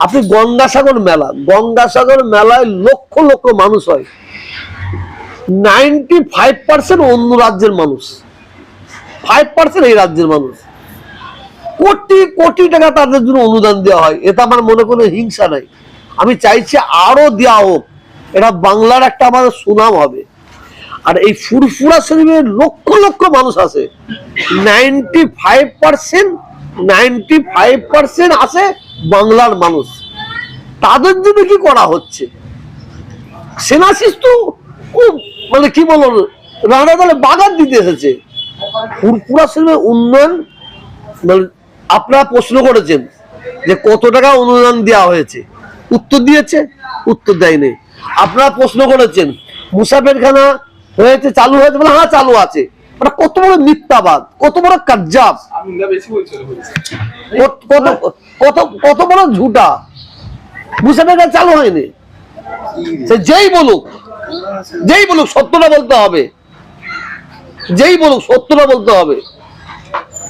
আপনি গঙ্গাসাগর মেলা, গঙ্গাসাগর মেলায় লক্ষ লক্ষ মানুষ হয়। নাইনটি ফাইভ পার্সেন্ট অন্য রাজ্যের মানুষ। ফাইভ পার্সেন্ট এই রাজ্যের মানুষ। কোটি কোটি টাকা তাদের জন্য অনুদান দেওয়া হয়। এটা আমার মনে কোনো হিংসা নাই। আমি চাইছি আরও দেওয়া হোক। এটা বাংলার একটা আমাদের সুনাম হবে। আর এই ফুরফুরা শরীফে লক্ষ লক্ষ মানুষ আছে। Ninety five percent ninety five percent আছে বাংলার মানুষ। তাদের জন্য কি করা হচ্ছে? সেনাশিস তো খুব মানে কি বলব, রানা দলে বাগান দিতে এসেছে। ফুরফুরা শরীফের উন্নয়ন মানে আপনারা প্রশ্ন করেছেন যে কত টাকা অনুদান দেওয়া হয়েছে। উত্তর দিয়েছে, উত্তর দেয়নি। আপনারা প্রশ্ন করেছেন, মুসাফেরখানা হয়েছে, চালু হয়েছে বলে হ্যাঁ চালু আছে। মানে কত বড় মিথ্যাবাদ কত বড় বলছি কত কত কত বড় ঝুটা। মুসাফেরখানা চালু হয়নি। সে যেই বলুক যেই বলুক সত্যটা বলতে হবে। যেই বলুক সত্যটা বলতে হবে।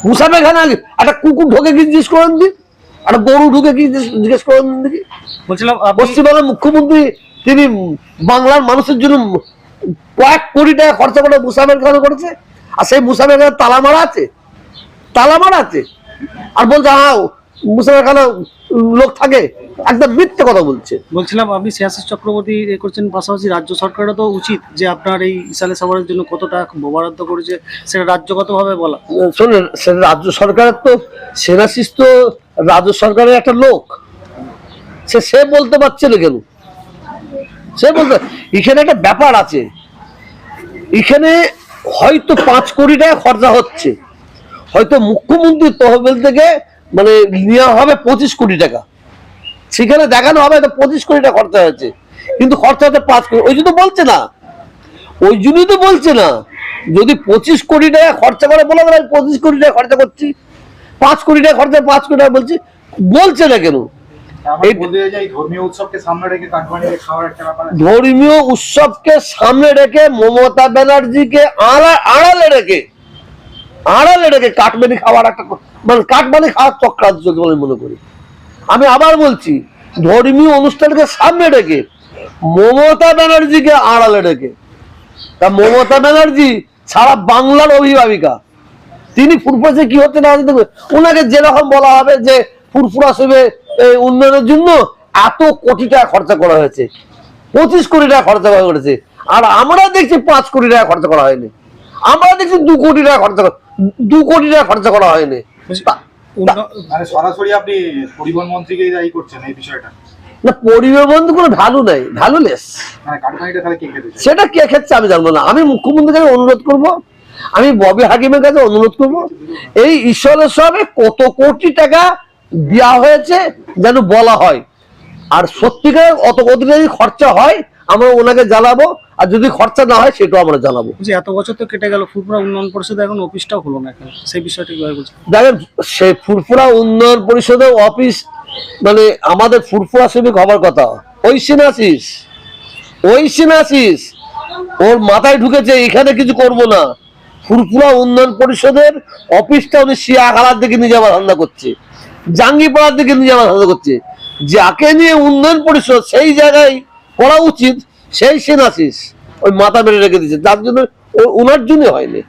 মুসাফেরখানা একটা কুকুর ঢোকে কি জিজ্ঞেস করেন দিন একটা গরু ঢুকে কি জিজ্ঞেস- জিজ্ঞেস করেন দিন দেখি বলছিলাম পশ্চিমবঙ্গের মুখ্যমন্ত্রী তিনি বাংলার মানুষের জন্য কয়েক কোটি টাকা খরচা করে মুসাফের খানা করেছে। আর সেই মুসাফের খানা তালা মারা আছে? তালা মারা আছে? আর বলছে হ্যাঁ মুসাফের খানা লোক থাকে একদম মিথ্যে কথা বলছে। বলছিলাম আপনি সিয়াসি চক্রবর্তী এ করছেন পাশাপাশি রাজ্য সরকারেরও তো উচিত যে আপনার এই ইসালে সাভারের জন্য কত টাকা বরাদ্দ করেছে সেটা রাজ্যগতভাবে বলা। শোনেন সে রাজ্য সরকারের তো সেনাশিস তো রাজ্য সরকারের একটা লোক। সে সে বলতে পারছে না কেন? সে বলতে এখানে একটা ব্যাপার আছে। এখানে হয়তো পাঁচ কোটি টাকা খরচা হচ্ছে। হয়তো মুখ্যমন্ত্রীর তহবিল থেকে মানে নেওয়া হবে পঁচিশ কোটি টাকা। সেখানে দেখানো হবে পঁচিশ কোটি টাকা খরচা হয়েছে। কিন্তু খরচা হচ্ছে পাঁচ কোটি। ওই জন্য বলছে না। ওই জন্যই তো বলছে না। যদি পঁচিশ কোটি টাকা খরচা করে, বলে আমি পঁচিশ কোটি টাকা খরচা করছি। পাঁচ কোটি টাকা খরচা, পাঁচ কোটি টাকা বলছি। বলছে না কেন? ধর্মীয় উৎসবকে সামনে রেখে মমতা ব্যানার্জিকে আড়া- আড়ালে রেখে আড়ালে রেখে কাঠমানি খাওয়ার একটা মানে কাঠমানি খাওয়ার চক্রান্ত চলছে বলে মনে করি। আমি আবার বলছি ধর্মীয় অনুষ্ঠানকে সামনে রেখে মমতা ব্যানার্জিকে আড়ালে রেখে। তা মমতা ব্যানার্জি সারা বাংলার অভিভাবিকা। তিনি ফুরফুরাসে কি হচ্ছে না ওনাকে যেরকম বলা হবে যে ফুরফুরা সেবে এই উন্নয়নের জন্য এত কোটি টাকা খরচা করা হয়েছে। পঁচিশ কোটি টাকা খরচা করা হয়েছে। আর আমরা দেখছি পাঁচ কোটি টাকা খরচা করা হয়নি। আমরা দেখছি দু কোটি টাকা খরচা করা- দু কোটি টাকা খরচা করা হয়নি। মানে সরাসরি আপনি পরিবহন মন্ত্রীকেই দায়ী করছেন এই বিষয়টা? না পরিবার বন্ধু কোনো ভ্যালু নেই ভ্যালুলেস মানে? সেটা কে ক্ষেত্রে আমি জানব না। আমি মুখ্যমন্ত্রীর কাছে অনুরোধ করব। আমি ববি হাকিমের কাছে অনুরোধ করব। এই ঈশ্বরের সবে কত কোটি টাকা দেওয়া হয়েছে যেন বলা হয়। আর সত্যিকার অত টাকা যদি খরচা হয় আমরা ওনাকে জানাব আর যদি খরচা না হয় সেটাও আমরা জানাব। যে এত বছর তো কেটে গেল ফুরপুরা উন্নয়ন পরিষদে এখন অফিসটাও হলো না সেই বিষয়টা দেখেন সে ফুরফুরা উন্নয়ন পরিষদের অফিস মানে আমাদের ফুরফুরা সেবিক হবার কথা। ওই সিনাসিস ওই সিনাসিস ওর মাথায় ঢুকেছে এখানে কিছু করব না। ফুরফুরা উন্নয়ন পরিষদের অফিসটা উনি শিয়াখালার দিকে নিয়ে যাওয়ার ধান্দা করছে। জাঙ্গিপাড়ার দিকে নিয়ে ধান্দা করছে। যাকে নিয়ে উন্নয়ন পরিষদ সেই জায়গায় করা উচিত, সেই সেনাশিস ওই মাথা মেরে রেখে দিচ্ছে তার জন্য ওনার জন্য হয়নি।